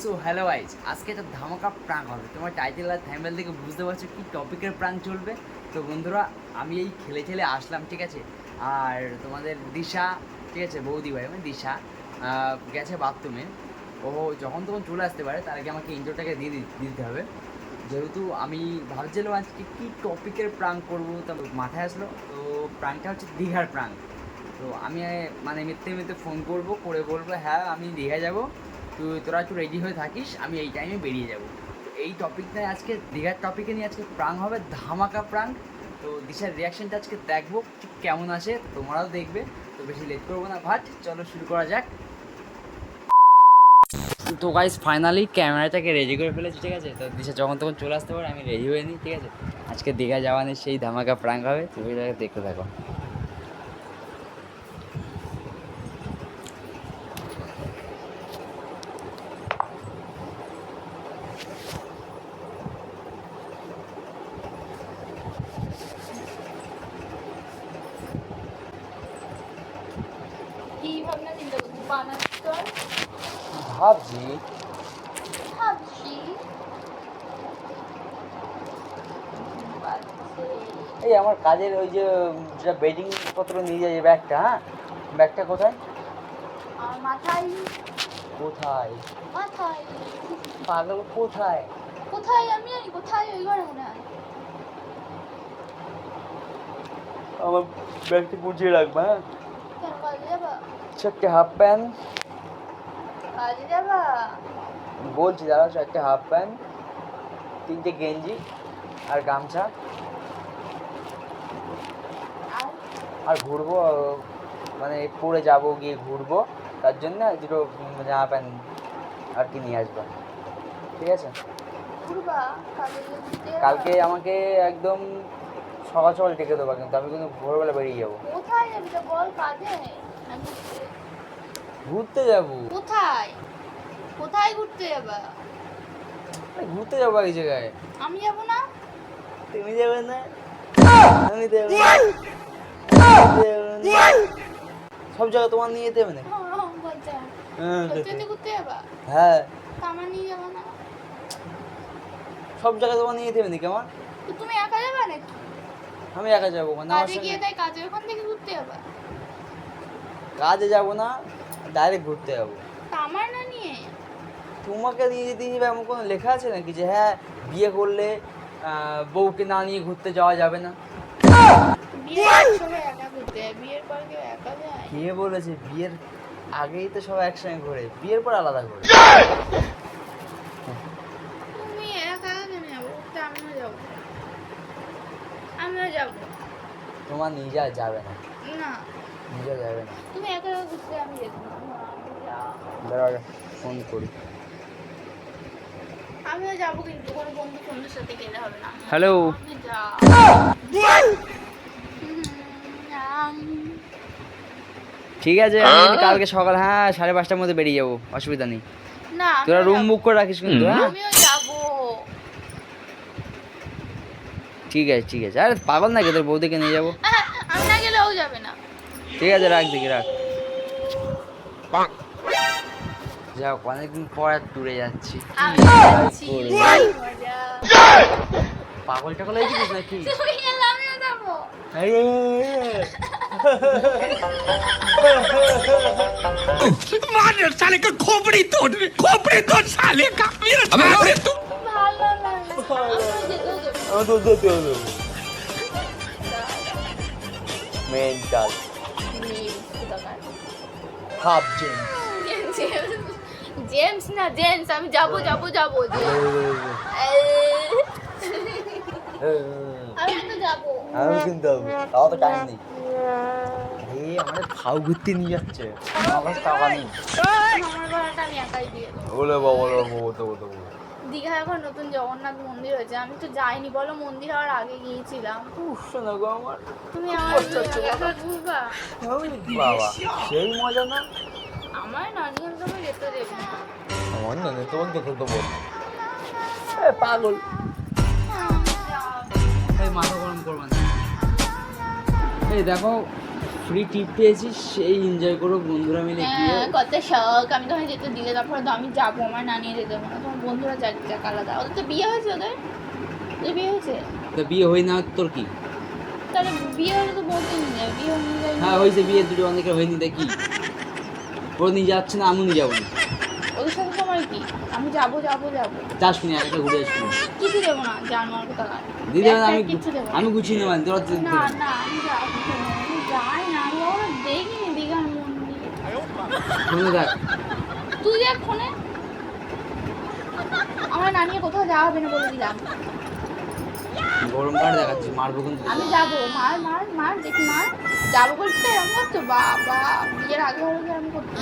So hello guys আজকে একটা ধামাকা প্রাঙ্ক হবে। তোমার টাইটেল আর থ্যাম্বেল থেকে বুঝতে পারছ কি টপিকের প্রাঙ্ক চলবে? তো বন্ধুরা আমি এই খেলে খেলে আসলাম ঠিক আছে? আর তোমাদের দিশা ঠিক আছে বৌদি ভাই মানে দিশা গেছে বাথরুমে ও যখন তখন চলে আসতে পারে তার আগে আমাকে ইন্টারটাকে দিয়ে দি- দিতে হবে। যেহেতু আমি ভাবছিলাম আজকে কী টপিকের প্রাঙ্ক করব, তা মাথায় আসলো। তো প্রাঙ্কটা হচ্ছে দীঘার প্রাঙ্ক তো আমি মানে মিথ্যে মিথ্যে ফোন করব, করে বলব হ্যাঁ আমি দীঘা যাব। তুই, তোরা একটু রেডি হয়ে থাকিস, আমি এই টাইমে বেরিয়ে যাব। এই টপিকটাই আজকে, দীঘার টপিকে নিয়ে আজকে প্রাঙ্ক হবে ধামাকা প্রাঙ্ক তো দিশার রিয়াকশনটা আজকে দেখব, ঠিক কেমন আসে, তোমরাও দেখবে। তো বেশি লেট করব না ভাট চলো শুরু করা যাক। তো গাইস ফাইনালি ক্যামেরাটাকে রেডি করে ফেলেছি, ঠিক আছে? তো দিশা যখন তখন চলে আসতে পারে, আমি রেডি হয়ে নিই, ঠিক আছে? আজকে দীঘা যাওয়া নিয়ে সেই ধামাকা প্রাঙ্ক হবে, তুমি দেখতে থাকো কি ভাবনা চিন্তা করছি বানাচ্ছি তোর ভাবছি ভাবছি এই আমার কাজের ওই যে যেটা বেডিং পত্র নিয়ে যায় যে ব্যাগটা হ্যাঁ? ব্যাগটা কোথায়? মাথায়। কোথায়? মাথায়। পাগল কোথায়? কোথায় আমি জানি কোথায় ওই ঘরে মনে হয়। আমার ব্যাগটা গুছিয়ে রাখবা হ্যাঁ? চারটে হাফ প্যান্ট। বলছি দাঁড়াও চারটে হাফ প্যান্ট তিনটে গেঞ্জি আর গামছা আর আর ঘুরবো মানে পরে যাব গিয়ে ঘুরবো। তার জন্য দুটো জামা প্যান্ট আর কি নিয়ে আসবা। ঠিক আছে? কালকে আমাকে একদম সকাল সকাল ডেকে দেবো কিন্তু আমি কিন্তু ভোরবেলা বেরিয়ে যাব। ঘুরতে? যাব। কোথায়? কোথায় ঘুরতে যাবা? ঘুরতে যাব এক জায়গায়। আমি যাব না? তুমি যাবে না? আমি যাব না। সব জায়গা তোমার নিয়ে যেতে হবে না হ্যাঁ, হ্যাঁ, হ্যাঁ সব জায়গা তোমার নিয়ে যেতে হবে নাকি আমার? তুমি একা যাবা নাকি? আমি একা যাব না কাজে গিয়ে তাই কাজে ওখান থেকে ঘুরতে যাবা। কাজে যাব না ডাইরেক্ট ঘুরতে যাব। আমার না নিয়ে? তোমাকে নিয়ে যেতে যাবে এমন কোনো লেখা আছে নাকি যে হ্যাঁ বিয়ে করলে বউকে না নিয়ে ঘুরতে যাওয়া যাবে না? কে বলেছে বিয়ের আগেই তো সব একসঙ্গে ঘোরে বিয়ের পর আলাদা ঘোরে। তুমি একা কেন আমিও যাব। আমিও যাব। তোমার নিজা যাবে না। না। নিজা যাবে না। তুমি একা একা ঘুরতে আমি যাব। ফোন করি। আমিও যাব কিন্তু কোনো বন্ধু বন্ধুর সাথে গেলে হবে না। হ্যালো আমি যাব ঠিক আছে আমি কালকে সকাল হ্যাঁ সাড়ে পাঁচটার মধ্যে বেরিয়ে যাব অসুবিধা নেই। না তোরা রুম বুক করে রাখিস কিন্তু হ্যাঁ? ঠিক আছে ঠিক আছে। আরে পাগল নাকি তোর বৌদিকে নিয়ে যাব? আমি না গেলেও যাবে না। ঠিক আছে রাখ দেখি রাখ। যাও অনেকদিন পর আর ট্যুরে যাচ্ছি। পাগল টাগল হয়ে গেছিস নাকি? তুমি গেলে আমিও যাবো मार साले का खोपड़ी तोड़ खोपड़ी तोड़ साले का मेरे साले तू ভালো লাগে আমিও যেতেও দেবো আমার তো যেতে হলো মেন্টাল হাফ জেন্স জেমস না জেন্স আমি যাবো যাবো যাবো আমি কিন্তু যাব তাও তো টাইম নেই। আরে আমাদের খাও ঘুরতে নিয়ে যাচ্ছে। আমার টাকা নেই। আমার ভাড়াটা আমি একাই দিয়ে দেবো। বলে বাবা বলে বলতে বলতে দীঘা এখন নতুন জগন্নাথ মন্দির হয়েছে। আমি তো যাইনি বলো মন্দির হওয়ার আগে গিয়েছিলাম। আমার। তুমি আমার বাবা। সেই মজা না? আমার না নিয়ম তুমি যেতে দেবে না। আমার না তোমাকে তো বল পাগল। মাথা গরম করবা না এই দেখো ফ্রি টিপ পেয়েছি সেই এনজয় করো বন্ধুরা মিলে গিয়ে। হ্যাঁ কত শখ। আমি তোমায় যেতে দিলে তারপরে তো আমি যাব আমার না নিয়ে যেতে না। তোমার বন্ধুরা যাক যাক আলাদা। ওদের তো বিয়ে হয়েছে ওদের? ওদের বিয়ে হয়েছে? তো বিয়ে হই না তোর কি? তাহলে বিয়ে হলে তো বলতে নিয়ে বিয়ে হয়ে হ্যাঁ হয়েছে বিয়ে দুটো অনেকের হয়নি কি? ও নিয়ে যাচ্ছে না আমিও নিয়ে যাব না। আমি যাব যাব যাব। যাস শুনি একটা ঘুরে আসবি। কিছু দেবো না জানোয়ার কোথা দিদি আমি না। আমি গুছিয়ে নেব তোর না না আমি যাব আমি যাই না আমি ওরা দেখিনি দীঘার মন্দির। দেখ। তুই দেখ ফোনে। আমার নানিয়ে কোথাও যাওয়া হবে না বলে দিলাম। গরম কাঠ দেখাচ্ছি মারবো কিন্তু। আমি যাব মার মার মার দেখি মার। যাব বলছি এরকম করছ? বাবা বিয়ের আগে হলে আমি করতে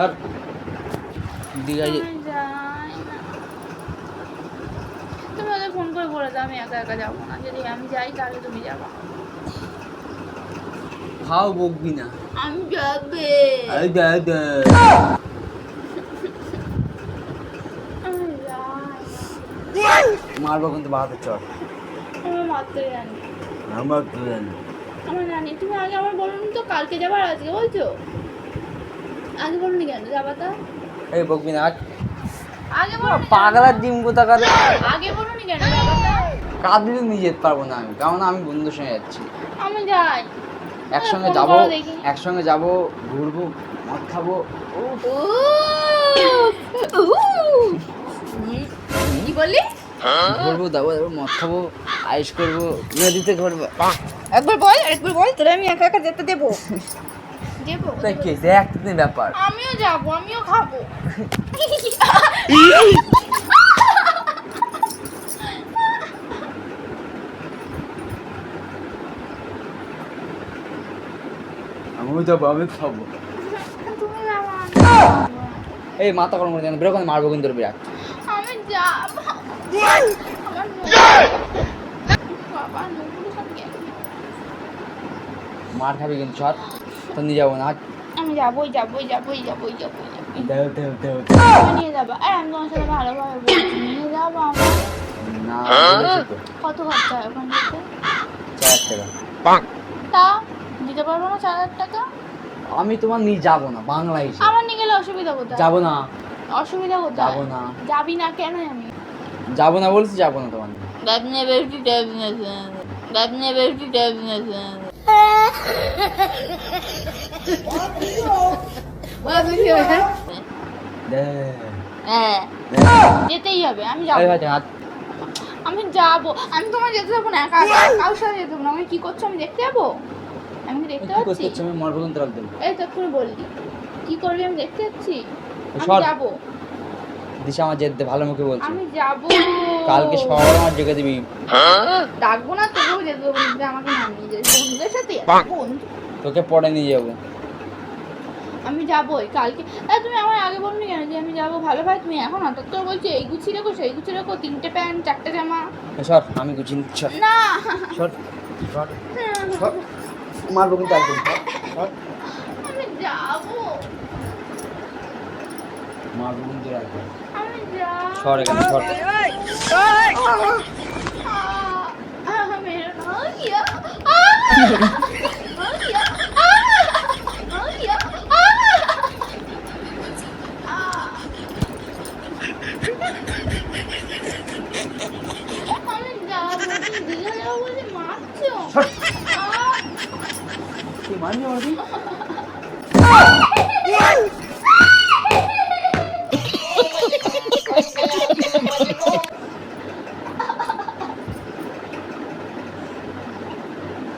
আর দীঘায়। তুমি ওদের ফোন করে বলে দাও আমি একা একা যাব না। যদি আমি যাই তাহলে তুমি যাব। খাও বকবি না। আমি যাবে। আমি না। মারবো কিন্তু বাহাতে চল আমার মারতে জানি আমার তো জানি আমার জানি তুমি আগে আমার বলুন তো কালকে যাবার আজকে বলছো? আগে বলুনি কেন? এই বকবি না আগে? পাগলার ডিম কোথা আগে বলুনি কেন? কাঁদলে নিয়ে যেতে পারব না আমি কারণ আমি বন্ধুদের সঙ্গে যাচ্ছি। আমি যাই। একসঙ্গে যাব একসঙ্গে যাব ঘুরবো মদ খাব কি? বললি? ঘুরবো দাবো দাবো মদ খাব আইস করব নদীতে ঘুরবো। একবার বল একবার বল তোরা আমি একা একা যেতে দেবো। দেবো? কি একদিন ব্যাপার। আমিও যাব আমিও খাব। আমিও যাব আমি খাব। এই মাথা গরম করে দেন বেরো করে মারবো কিন্তু বিরাট। আমি যাব। মার খাবি কিন্তু সর। তো নিয়ে যাব না আমি যাবোই যাবোই যাবোই যাবোই যাবোই দেও দেও দেও নিয়ে যাব। আর আমি তোমার সাথে ভালোভাবে বলছি নিয়ে যাব আমার না বলেছি কত খরচা হয় ওখানে যেতে? চার টাকা। তা দিতে পারব না চার হাজার টাকা? আমি তোমার নিয়ে যাব না বাংলা হিসেবে আমার নিয়ে গেলে অসুবিধা কোথায়? যাব না। অসুবিধা কোথায়? যাব না। যাবি না কেন আমি? যাব না বলছি যাব না তোমার নিয়ে। Dabne বেশি ডেফিনেশন Dabne বেশি ডেফিনেশন দে হ্যাঁ যেতেই হবে আমি যাব। আমি যাব। আমি তোমার যেতে যাব না একা কারোর সাথে যেতে না। আমি কি করছ আমি দেখতে যাব? আমি কি দেখতে পাচ্ছি আমি মরবো কিন্তু রাখ দেবো। এই তো তুমি বললি। কি করবি আমি দেখতে যাচ্ছি? আমি যাব। দিশা আমার যেতে ভালো মুখে বলছে। আমি যাব। কালকে সকালে আমার জেগে দিবি ডাকবো না তবুও যেতে দেবো না যে আমাকে নামিয়ে যাবে বন্ধুদের সাথে তোকে পরে নিয়ে যাব। আমি যাবোই কালকে। তুমি আমার আগে বলনি কেন যে আমি যাব ভালো? ভাই তুমি এখন হঠাৎ করে বলছো এই গুছিয়ে রেখো সেই গুছিয়ে রেখো তিনটে প্যান্ট চারটে জামা। সর আমি গুছিয়ে নিচ্ছি না। সর সর সর। মারবো কিন্তু একদম সর আমি যাব। মারবো কিন্তু একদম আমি যাব সর এখানে সর আহ, মেরা না গিয়া আহ, না গিয়া আহ, না গিয়া আমি যাব তুমি দীঘা যাব বলে মারছো সর আহ, তুই মারবি মারবি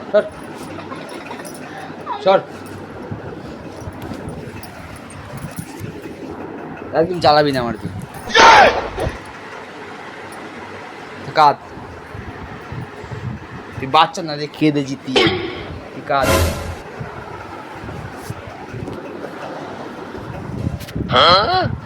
সর সর। একদম জ্বালাবি না আমার তুই। কাত তুই বাচ্চা না যে খেয়ে দে জিতিয়ে তুই কাত ব্যাস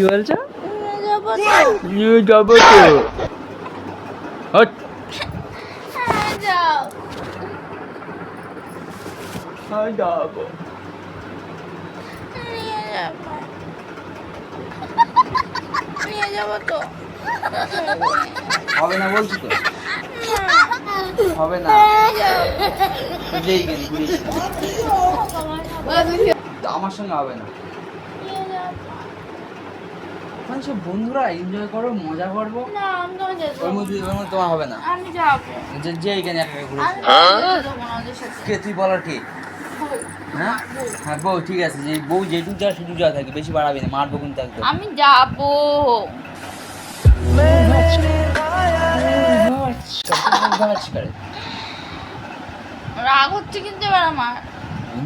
কি বলছো? নিয়ে যাব তো। হট হ্যাঁ। হ্যাঁ যাব। নিয়ে যাব তো? হবে না। বলছি তো হবে না না। আমার সঙ্গে হবে না। মানে সব বন্ধুরা এনজয় করো মজা করব। না আমি ওর মধ্যে ওর মধ্যে তোমার হবে না। আমি যাব। যে যে এইখানে একা একা ঘুরে আমি যেতে দেবো না ওদের সাথে। কে তুই বলার কি? হ্যাঁ? হ্যাঁ বউ ঠিক আছে। যে বউ যেটুকু যা শুধু যা থাকবে বেশি বাড়াবি না মারবো কিন্তু একদম। আমি যাব। রাগ হচ্ছে কিন্তু এবার আমার।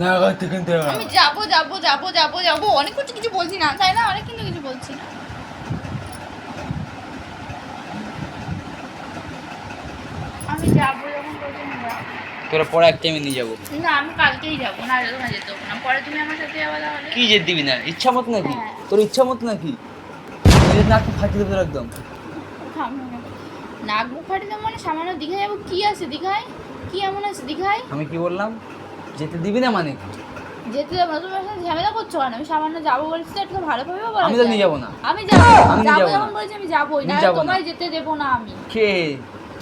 না কিন্তু আমি যাব যাব যাব যাব যাব। অনেক কিছু কিছু বলছি না তাই না? অনেক কিন্তু কিছু বলছি না আমি যাব যখন বলছি আমি যাব। তোরা পরে একটা আমি নিয়ে যাব। না আমি কালকেই যাব না তোমার যেতে না। পরে তুমি আমার সাথে যাব তাহলে কি যে দিবি না ইচ্ছা মতো নাকি? হ্যাঁ। তোর ইচ্ছা মতো নাকি? নিজের নাক ফাটিয়ে দেবে একদম। নাক মুখ ফাটিয়ে মানে সামান্য দীঘায় যাব? কি আছে দীঘায়? কি এমন আছে দীঘায়? আমি কি বললাম? যেতে দিবি না মানে? যেতে যাব না। তুমি সাথে ঝামেলা করছ কেন? আমি সামান্য যাব বলছি তো একটু ভালোভাবে বলো। আমি তো নিয়ে যাব না। আমি যাব। যাব যখন। বলেছি আমি যাবোই না। তোমায় যেতে দেবো না আমি। কে?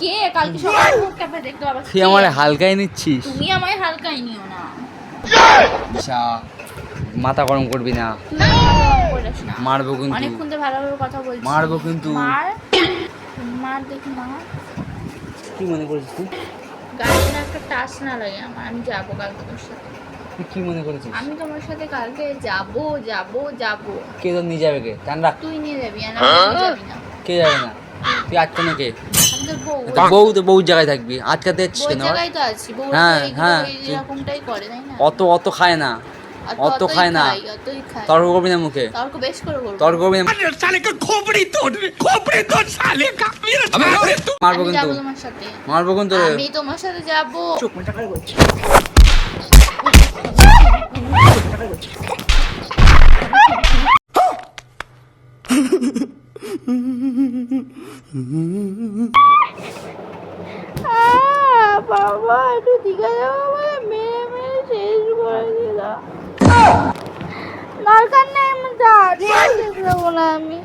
কে? কালকে সকালে মুখ ক্যাফে দেখতে পাবা। তুই আমার হালকাই নিচ্ছিস। তুমি আমায় হালকাই নিও না। আচ্ছা মাথা গরম করবি না। মারবো কিন্তু। অনেকক্ষণ তো ভালোভাবে কথা বলছি মারবো কিন্তু। মার। মার দেখি মার। কি মনে করেছিস তুই? গাড়ি না একটা টাচ না লাগে আমার। আমি যাব কালকে তোর সাথে। তুই কি মনে করেছিস? আমি তোমার সাথে কালকে যাব যাব যাব। কে তোর নিয়ে যাবে কে? জান রাখ। তুই নিয়ে যাবি আর আমি যাবি না। কে যাবে না? তুই আটকে না কে? বউ তো বউ জায়গায় থাকবি আজকে যাচ্ছিস কেন? হ্যাঁ হ্যাঁ অত অত খায় না অত খায় না। তর্ক করবি না মুখে? তর্ক করবি। না মারবো কিন্তু। মারবো কিন্তু তোমার সাথে যাব। বাবা, একটু দীঘা যাব বলে মেরে মেরে শেষ করে দিলাম। দরকার নেই আমি যেতে দেবো না আমি।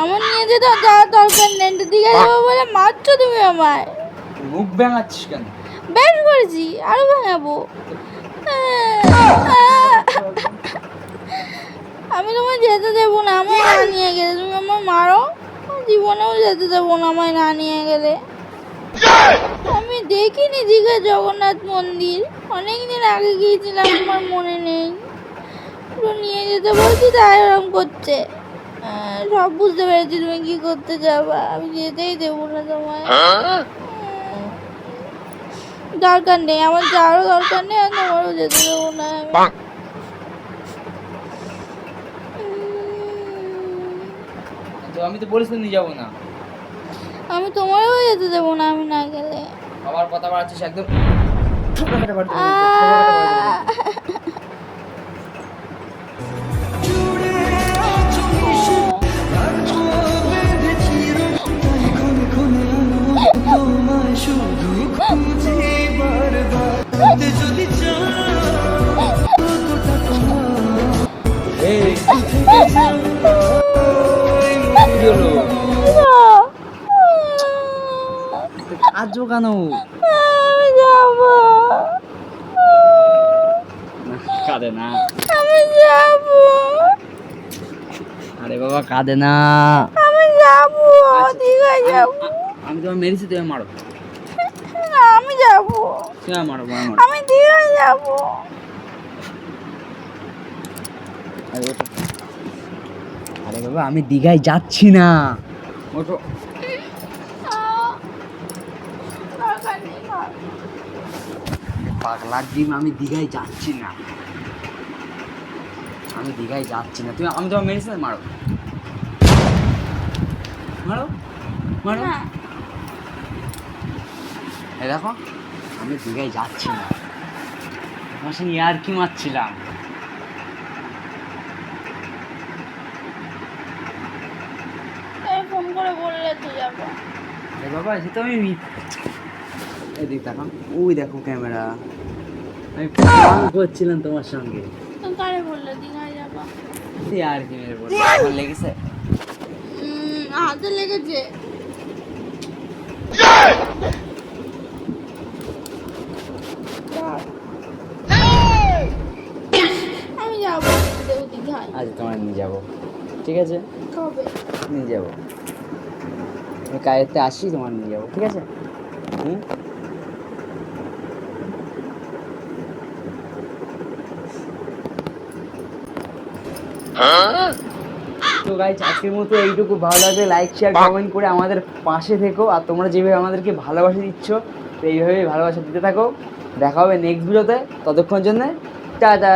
আমার নিয়ে যেতে যাওয়ার দরকার নেই দীঘা যাব বলে মারছো তুমি আমায়। মুখ ব্যাঙাচ্ছিস কেন? বেশ করেছি আরও ভাঙাবো। আমি তোমায় যেতে দেবো না আমায় না নিয়ে গেলে। তুমি আমার মারো জীবনেও যেতে দেবো না আমায় না নিয়ে গেলে। আমি দেখিনি দীঘা জগন্নাথ মন্দির। অনেক দিন আগে গিয়েছিলাম আমার মনে নেই। নিয়ে যেতে বলছি তাই এরকম করছে। সব বুঝতে পেরেছি তুমি কি করতে যাবা। আমি যেতেই দেবো না তোমায়। উম, দরকার নেই আমার যাওয়ারও দরকার নেই আর তোমারও যেতে দেবো না তো আমি তো বলিস নিয়ে যাব না। আমি তোমারও যেতে দেবো না আমি না গেলে। আবার কথা বাড়াচ্ছিস একদম। ঠোকরাটা কাজও কেন যাব কাঁদে না। আমি যাব আরে বাবা কাঁদে না। আমি যাব আমি তোমার মেরেছি তুমি মারো না আমি যাব তুমি মারো মারো মারো আমি দীঘা যাব। আরে বাবা আমি দীঘায় যাচ্ছি না। ওঠো। পাগলার ডিম আমি দীঘায় যাচ্ছি না। আমি দীঘায় যাচ্ছি না। তুমি আমি তোমার মেরেছি মারো। মারো মারো। না দেখো। আমি দীঘায় যাচ্ছি না। তোমার সঙ্গে আর কি মারছিলাম? ফোন করে বললে তো যাব। বাবা সে তো আমি এদিক দেখো ওই দেখো ক্যামেরা। আমি প্রাণ করছিলাম তোমার সঙ্গে। কারে বললে? দীঘায় যাব। আর কি মেরে বলব লেগেছে। হাতে লেগেছে আমি যাব দেও দীঘায় আজ তোমার নিয়ে যাব। ঠিক আছে? নিয়ে যাব। আমি কায়েতে আসি তোমার নিয়ে যাব ঠিক আছে? হুম? তো গাইজ আজকের মতো এইটুকু। ভালো লাগলে লাইক শেয়ার কমেন্ট করে আমাদের পাশে থেকো। আর তোমরা যেভাবে আমাদেরকে ভালোবাসা দিচ্ছ তো এইভাবেই ভালোবাসা দিতে থাকো। দেখা হবে নেক্সট ভিডিওতে ততক্ষণ জন্য টাটা!